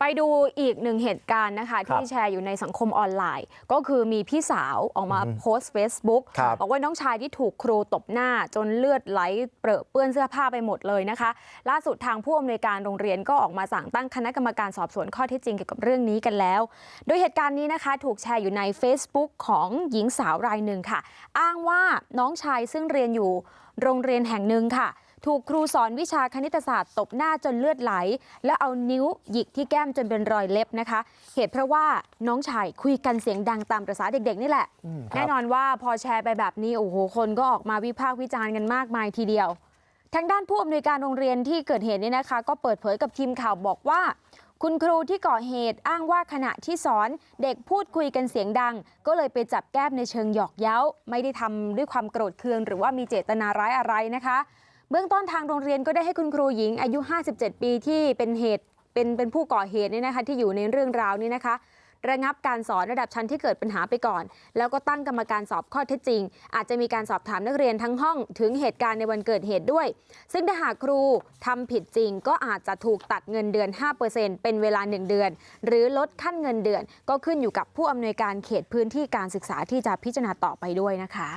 ไปดูอีกหนึ่งเหตุการณ์นะคะครับที่แชร์อยู่ในสังคมออนไลน์ ก็คือมีพี่สาวออกมาโพสต์ Facebook ครับบอกว่าน้องชายที่ถูกครูตบหน้าจนเลือดไหลเปรอะเปื้อนเสื้อผ้าไปหมดเลยนะคะ ล่าสุดทางผู้อำนวยการโรงเรียนก็ออกมาสั่งตั้งคณะกรรมการสอบสวนข้อเท็จจริงเกี่ยวกับเรื่องนี้กันแล้ว โดยเหตุการณ์นี้นะคะถูกแชร์อยู่ใน Facebook ของหญิงสาวรายหนึ่งค่ะ อ้างว่าน้องชายซึ่งเรียนอยู่โรงเรียนแห่งหนึ่งค่ะ ถูกครูสอนวิชาคณิตศาสตร์ตบหน้าจนเลือดไหล แล้วเอานิ้วหยิกที่แก้มจนเป็นรอยเล็บนะคะ เหตุเพราะว่าน้องชายคุยกันเสียงดังตามประษาเด็กๆนี่แหละ แน่นอนว่าพอแชร์ไปแบบนี้โอ้โหคนก็ออกมาวิพากษ์วิจารณ์กันมากมายทีเดียวทางด้านผู้อำนวยการโรงเรียนที่เกิดเหตุนี่นะคะ ก็เปิดเผยกับทีมข่าวบอกว่า คุณครูที่ก่อเหตุอ้างว่าขณะที่สอนเด็กพูดคุยกันเสียงดัง ก็เลยไปจับแก้มในเชิงหยอกเย้า ไม่ได้ทำด้วยความโกรธเคืองหรือว่ามีเจตนาร้ายอะไรนะคะ เบื้องต้นทางโรงเรียนก็ได้ให้คุณครูหญิงอายุ 57 ปีที่เป็นเหตุเป็นเป็นผู้ก่อเหตุเนี่ยนะคะที่อยู่ในเรื่องราวนี้นะคะ ระงับการสอนระดับชั้นที่เกิดปัญหาไปก่อน แล้วก็ตั้งกรรมการสอบข้อเท็จจริง อาจจะมีการสอบถามนักเรียนทั้งห้องถึงเหตุการณ์ในวันเกิดเหตุด้วย ซึ่งถ้าหากครูทำผิดจริง ก็อาจจะถูกตัดเงินเดือน 5%เป็นเวลา 1 เดือน หรือลดขั้นเงินเดือน ก็ขึ้นอยู่กับผู้อำนวยการเขตพื้นที่การศึกษาที่จะพิจารณาต่อไปด้วยนะคะ